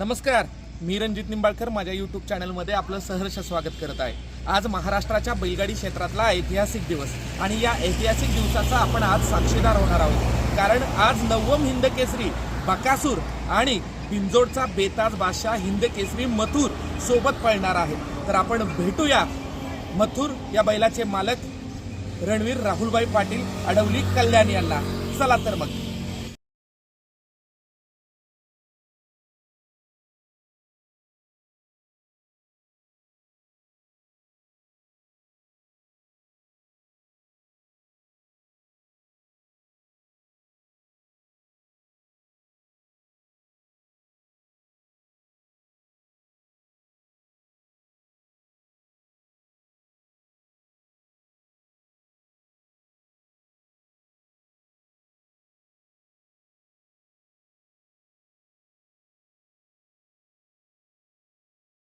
नमस्कार मी रणजित निंबाळकर माझ्या यूट्यूब चॅनलमध्ये आपलं सहर्ष स्वागत करत आहे. आज महाराष्ट्राच्या बैलगाडी क्षेत्रातला ऐतिहासिक दिवस आणि या ऐतिहासिक दिवसाचा आपण आज साक्षीदार होणार आहोत. कारण आज नवम हिंद केसरी बकासूर आणि बिंजोडचा बेताज बादशाह हिंद केसरी मथुर सोबत पळणार आहे. तर आपण भेटूया मथुर या बैलाचे मालक रणवीर राहुलभाई पाटील अडवली कल्याण यांना. चला तर मग.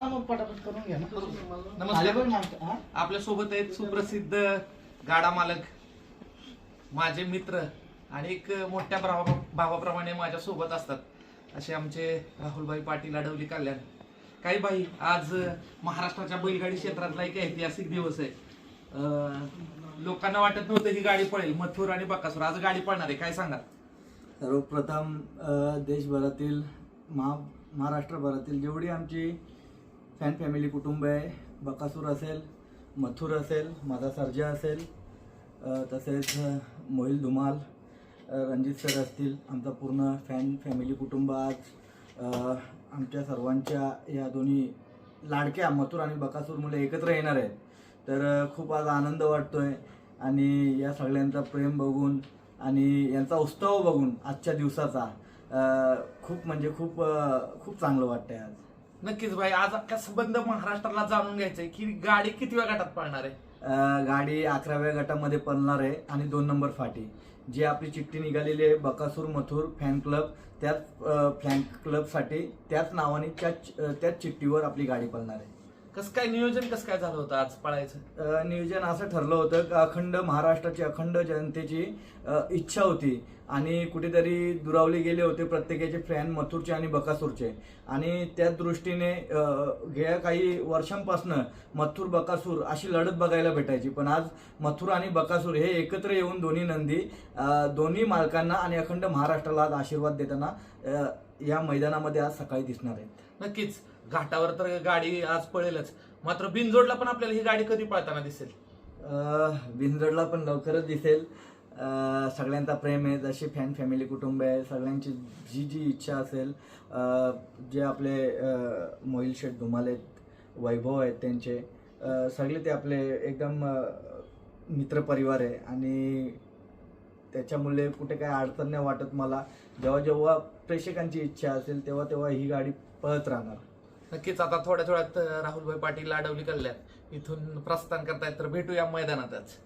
पटापट करून घ्या ना. नमस्कार. आले पण माणसं? आपल्यासोबत आहेत सुप्रसिद्ध गाडा मालक माझे मित्र आणि एक मोठ्या भावा भावाप्रमाणे माझ्या सोबत असतात. असे आमचे राहुलभाई पाटील अडवली कल्याण. काही बाई आज महाराष्ट्राच्या बैलगाडी क्षेत्रातला एक ऐतिहासिक दिवस आहे. अं, लोकांना वाटत नव्हतं ही गाडी पळेल मथुर आणि बकासूर. आज गाडी पळणार आहे काय सांगा सर्वप्रथम अ, देशभरातील महा महाराष्ट्रभरातील जेवढी आमची फॅन फॅमिली कुटुंब आहे. बकासूर असेल मथुर असेल माझा सर्जा असेल तसेच मोहिल धुमाल रणजित सर असतील. आमचा पूर्ण फॅन फॅमिली कुटुंब आज आमच्या सर्वांच्या या दोन्ही लाडक्या मथुर आणि बकासूर मुले एकत्र येणार आहेत. तर खूप आज आनंद वाटतो आहे आणि या सगळ्यांचा प्रेम बघून आणि यांचा उत्सव बघून आजच्या दिवसाचा खूप म्हणजे खूप खूप चांगलं वाटतं आहे आज. नक्कीच भाई आज अख्ख्या संबंध महाराष्ट्राला जाणून घ्यायचंय की गाडी किती वेळ गटात पळणार आहे? अ, गाडी अकराव्या गटामध्ये पळणार आहे आणि दोन नंबर फाटी. जी आपली चिठ्ठी निघालेली आहे बकासूर मथुर फॅन क्लब त्याच फॅन क्लबसाठी त्याच नावाने त्याच त्याच चिठ्ठीवर आपली गाडी पळणार आहे. कसं काय नियोजन कसं काय झालं होतं आज पळायचं? अ, नियोजन असं ठरलं होतं की अखंड महाराष्ट्राची अखंड जनतेची अ, इच्छा होती. आणि कुठेतरी दुरावले गेले होते प्रत्येकाचे फॅन मथुरचे आणि बकासूरचे. आणि त्या दृष्टीने गेल्या काही वर्षांपासनं मथुर बकासूर अशी लढत बघायला भेटायची. पण आज मथुर आणि बकासूर हे एकत्र येऊन दोन्ही नंदी दोन्ही मालकांना आणि अखंड महाराष्ट्राला आज आशीर्वाद देताना या मैदानामध्ये आज सकाळी दिसणार आहेत. नक्कीच. घाटावर तर गाडी आज पळेलच. मात्र बिनजोडला पण आपल्याला ही गाडी कधी पळताना दिसेल? बिनजोडला पण लवकरच दिसेल. सगळ्यांचा प्रेम आहे जशी फॅन फॅमिली कुटुंब आहे सगळ्यांची जी जी इच्छा असेल जे आपले मोहिल शेठ धुमाल आहेत वैभव आहेत त्यांचे सगळे ते आपले एकदम मित्र मित्रपरिवार आहे आणि त्याच्यामुळे कुठे काय अडचण नाही वाटत मला. जेव्हा जेव्हा प्रेक्षकांची इच्छा असेल तेव्हा तेव्हा ही गाडी पळत राहणार. नक्कीच आता थोड्या थोड्यात राहुलभाई पाटील लाडवली कल्याण इथून प्रस्थान करतायत तर भेटूया मैदानातच.